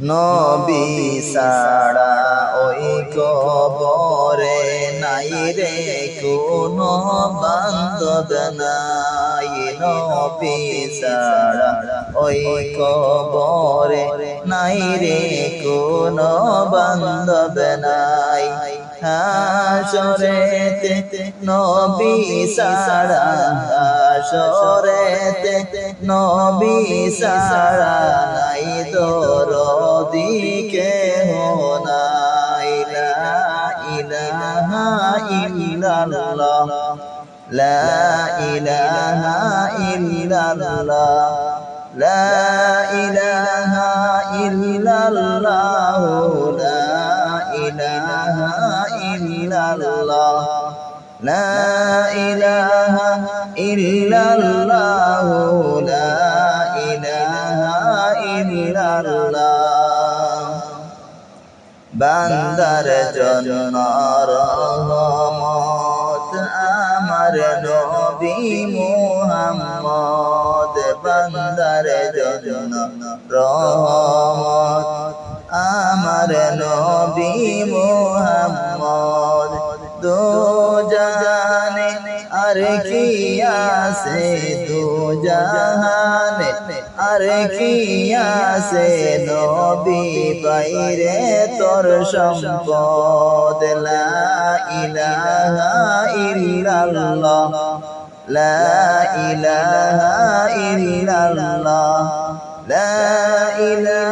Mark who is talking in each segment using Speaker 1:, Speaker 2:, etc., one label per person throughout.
Speaker 1: নবী সারা ওই কবরে নাই রে, কোনো বান্ধব নাই। নবী সারা ওই কবরে নাই রে, কোনো বান্ধব নাই। হাসরেতে নবী সারা হাসরেতে নবী সারা নাই দরদি কে নাই, লা ইলাহা ইল্লাল্লাহ, লা ইলাহা ইল্লাল্লাহ, লা ইলাহা ইল্লাল্লাহ, লা ইল্লাল্লাহ। লা ইলাহা ইল্লাল্লাহ। লা ইলাহা ইল্লাল্লাহ। বান্দার জন্য রহমত, আমার নবী মোহাম্মদ। বান্দার জন্য রহমত, আমার নবী মোহাম্মদ। কি আছে দো জাহানে? আর কি আছে নবী বাইরে তোর সম্পদ? লা ইলাহা ইল্লাল্লাহ। লা ইলাহা ইল্লাল্লাহ। লা ইলাহা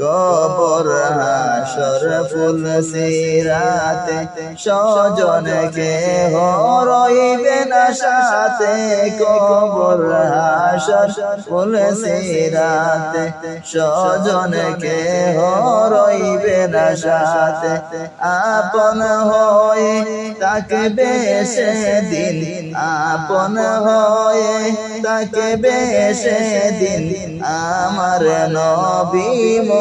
Speaker 1: কবর হাসর ফুল সিরাতে সজনকে হরইবে না সাথে। কবর হাসর ফুল সিরাতে সজনকে হরইবে না সাথে। আপন হয়ে তাকে বেশে দিন আপন হয়ে তাকে বেশে দিন আমার নবী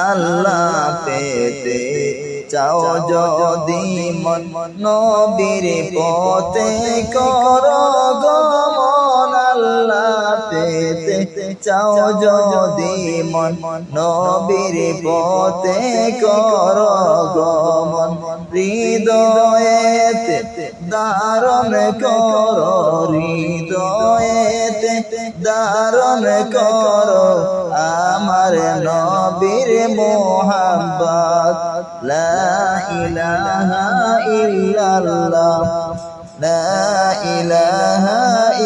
Speaker 1: আল্লাহ পেতে চাও যদি মন নবীর পথে কর গমন আল্লাহ পেতে চাও যদি মন নবীর পথে কর গমন হৃদয়েতে দারণ কর, হৃদয়েতে দারণ কর, আমার নবীর মোহাম্মদ লা ইলাহা ইল্লাল্লাহ লা ইলাহা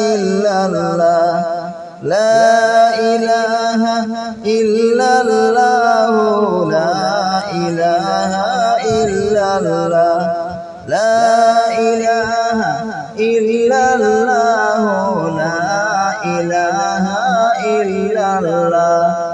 Speaker 1: ইল্লাল্লাহ লা ইলাহা ইল্লাল্লাহ লা ইলাহা ইল্লাল্লাহ লা ইলাহা ইল্লাল্লাহ লা ইলাহা ইল্লাল্লাহ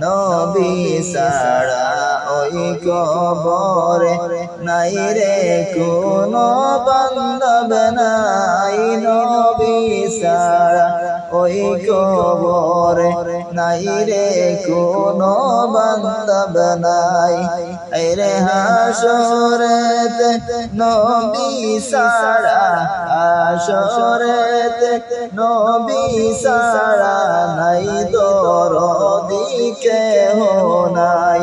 Speaker 1: নবী সারা ওই কবরে নাই রে কোনো বান্ধব নাই নবী সারা ওই কবরে নাই রে কোনো বান্ধব নাই। রে হাসরেতে নবী সারা হাসরেতে নবী সারা নাই দরদি কেহ নাই।